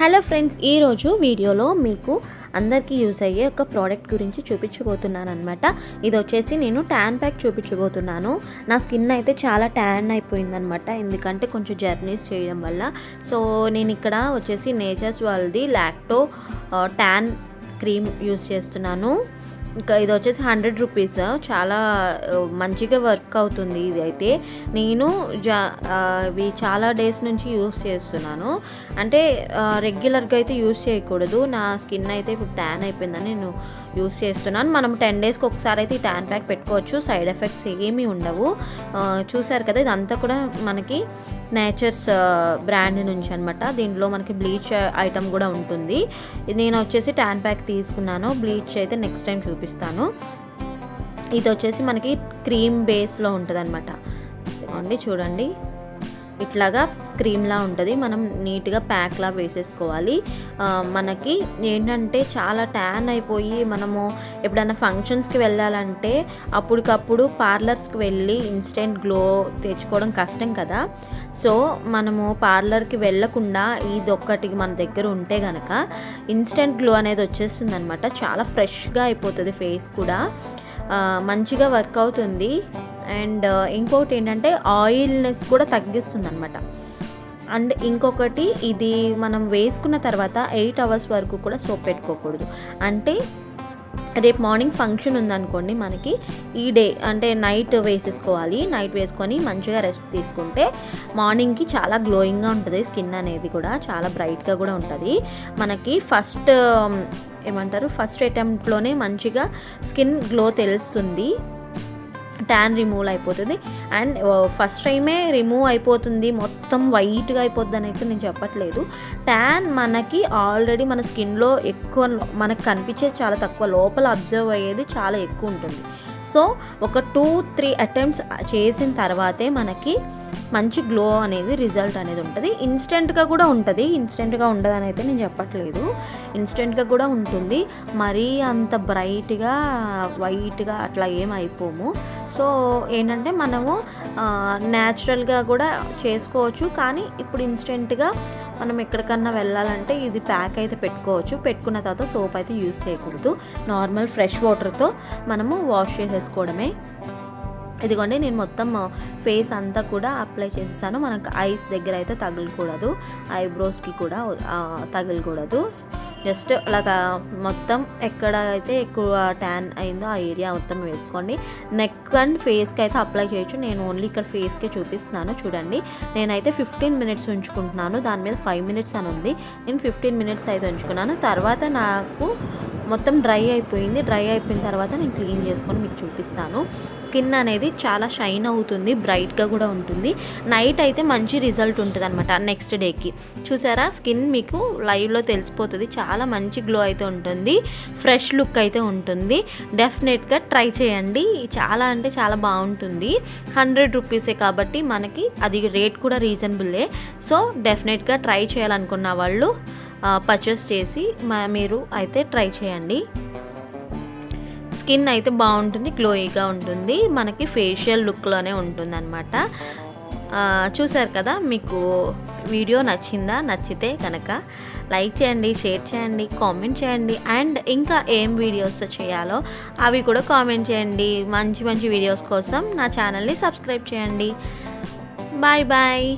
Hello friends ఈరోజు వీడియోలో మీకు అందరికీ యూస్ అయ్యే ఒక ప్రోడక్ట్ గురించి చూపించబోతున్నాను అనమాట ఇది వచ్చేసి నేను ట్యాన్ ప్యాక్ చూపించబోతున్నాను. నా స్కిన్ అయితే చాలా ట్యాన్ అయిపోయిందనమాట ఎందుకంటే కొంచెం జర్నీస్ చేయడం వల్ల. సో నేను ఇక్కడ వచ్చేసి నేచర్స్ వాళ్ళది లాక్టో ట్యాన్ క్రీమ్ యూస్ చేస్తున్నాను. ఇంకా ఇది వచ్చేసి హండ్రెడ్ రూపీస్. చాలా మంచిగా వర్క్ అవుతుంది ఇది అయితే. నేను జా ఇవి చాలా డేస్ నుంచి యూస్ చేస్తున్నాను. అంటే రెగ్యులర్గా అయితే యూస్ చేయకూడదు. నా స్కిన్ అయితే ఇప్పుడు ట్యాన్ అయిపోయిందని నేను యూస్ చేస్తున్నాను. మనం టెన్ డేస్కి ఒకసారి అయితే ఈ ట్యాన్ ప్యాక్ పెట్టుకోవచ్చు. సైడ్ ఎఫెక్ట్స్ ఏమీ ఉండవు. చూసారు కదా ఇదంతా కూడా మనకి నేచర్స్ బ్రాండ్ నుంచి అనమాట దీంట్లో మనకి బ్లీచ్ ఐటమ్ కూడా ఉంటుంది. నేను వచ్చేసి ట్యాన్ ప్యాక్ తీసుకున్నాను. బ్లీచ్ అయితే నెక్స్ట్ టైం చూపిస్తాను. ఇది వచ్చేసి మనకి క్రీమ్ బేస్లో ఉంటుంది అనమాట చూడండి. ఇట్లాగా క్రీమ్లా ఉంటుంది. మనం నీట్గా ప్యాక్లా వేసేసుకోవాలి. మనకి ఏంటంటే చాలా ట్యాన్ అయిపోయి మనము ఎప్పుడైనా ఫంక్షన్స్కి వెళ్ళాలంటే అప్పటికప్పుడు పార్లర్స్కి వెళ్ళి ఇన్స్టెంట్ గ్లో తెచ్చుకోవడం కష్టం కదా. సో మనము పార్లర్కి వెళ్ళకుండా ఇది ఒక్కటి మన దగ్గర ఉంటే కనుక ఇన్స్టెంట్ గ్లో అనేది వచ్చేస్తుంది అనమాట చాలా ఫ్రెష్గా అయిపోతుంది ఫేస్ కూడా. మంచిగా వర్క్ అవుతుంది. అండ్ uh, ఇంకొకటి ఏంటంటే ఆయిల్నెస్ కూడా తగ్గిస్తుంది అనమాట అండ్ ఇంకొకటి ఇది మనం వేసుకున్న తర్వాత ఎయిట్ అవర్స్ వరకు కూడా సోప్ పెట్టుకోకూడదు. అంటే రేపు మార్నింగ్ ఫంక్షన్ ఉందనుకోండి మనకి ఈ డే అంటే నైట్ వేసేసుకోవాలి. నైట్ వేసుకొని మంచిగా రెస్ట్ తీసుకుంటే మార్నింగ్కి చాలా గ్లోయింగ్గా ఉంటుంది స్కిన్ అనేది కూడా చాలా బ్రైట్గా కూడా ఉంటుంది. మనకి ఫస్ట్ um, ఏమంటారు? ఫస్ట్ అటెంప్ట్లోనే మంచిగా స్కిన్ గ్లో తెలుస్తుంది. ట్యాన్ రిమూవ్ అయిపోతుంది. అండ్ ఫస్ట్ టైమే రిమూవ్ అయిపోతుంది. మొత్తం వైట్గా అయిపోద్ది అని అయితే నేను చెప్పట్లేదు. ట్యాన్ మనకి ఆల్రెడీ మన స్కిన్లో ఎక్కువ మనకు కనిపించేది చాలా తక్కువ. లోపల అబ్జర్వ్ అయ్యేది చాలా ఎక్కువ ఉంటుంది. సో ఒక టూ త్రీ అటెంప్ట్స్ చేసిన తర్వాతే మనకి మంచి గ్లో అనేది రిజల్ట్ అనేది ఉంటుంది. ఇన్స్టెంట్గా కూడా ఉంటుంది. ఇన్స్టెంట్గా ఉండదని అయితే నేను చెప్పట్లేదు. ఇన్స్టెంట్గా కూడా ఉంటుంది. మరీ అంత బ్రైట్గా వైట్గా అట్లా ఏం అయిపోము. సో ఏంటంటే మనము న్యాచురల్గా కూడా చేసుకోవచ్చు. కానీ ఇప్పుడు ఇన్స్టెంట్గా మనం ఎక్కడికన్నా వెళ్ళాలంటే ఇది ప్యాక్ అయితే పెట్టుకోవచ్చు. పెట్టుకున్న తర్వాత సోప్ అయితే యూస్ చేయకూడదు. నార్మల్ ఫ్రెష్ వాటర్తో మనము వాష్ చేసేసుకోవడమే. ఇదిగోండి నేను మొత్తం ఫేస్ అంతా కూడా అప్లై చేస్తాను మనకు ఐస్ దగ్గర అయితే తగలకూడదు. ఐబ్రోస్కి కూడా తగలకూడదు. జస్ట్ అలాగా మొత్తం ఎక్కడ అయితే ఎక్కువ ట్యాన్ అయిందో ఆ ఏరియా మొత్తం వేసుకోండి. నెక్ అండ్ ఫేస్కి అయితే అప్లై చేయొచ్చు. నేను ఓన్లీ ఇక్కడ ఫేస్కే చూపిస్తున్నాను. చూడండి నేనైతే ఫిఫ్టీన్ మినిట్స్ ఉంచుకుంటున్నాను. దాని మీద ఫైవ్ మినిట్స్ అని ఉంది. నేను ఫిఫ్టీన్ మినిట్స్ అయితే ఉంచుకున్నాను. తర్వాత నాకు మొత్తం డ్రై అయిపోయింది. డ్రై అయిపోయిన తర్వాత నేను క్లీన్ చేసుకొని మీకు చూపిస్తాను. స్కిన్ అనేది చాలా షైన్ అవుతుంది బ్రైట్గా కూడా ఉంటుంది. నైట్ అయితే మంచి రిజల్ట్ ఉంటుంది అనమాట నెక్స్ట్ డేకి. చూసారా? స్కిన్ మీకు లైవ్లో తెలిసిపోతుంది. చాలా మంచి గ్లో అయితే ఉంటుంది. ఫ్రెష్ లుక్ అయితే ఉంటుంది. డెఫినెట్గా ట్రై చేయండి. చాలా అంటే చాలా బాగుంటుంది. హండ్రెడ్ రూపీసే కాబట్టి మనకి అది రేట్ కూడా రీజనబుల్లే సో డెఫినెట్గా ట్రై చేయాలనుకున్న వాళ్ళు పర్చేస్ చేసి మ- మీరు అయితే ట్రై చేయండి. స్కిన్ అయితే బాగుంటుంది గ్లోయిగా ఉంటుంది. మనకి ఫేషియల్ లుక్లోనే ఉంటుంది అనమాట చూసారు కదా మీకు వీడియో నచ్చిందా? నచ్చితే కనుక లైక్ చేయండి షేర్ చేయండి కామెంట్ చేయండి. అండ్ ఇంకా ఏం వీడియోస్ చేయాలో అవి కూడా కామెంట్ చేయండి. మంచి మంచి వీడియోస్ కోసం నా ఛానల్ని సబ్స్క్రైబ్ చేయండి. Bye bye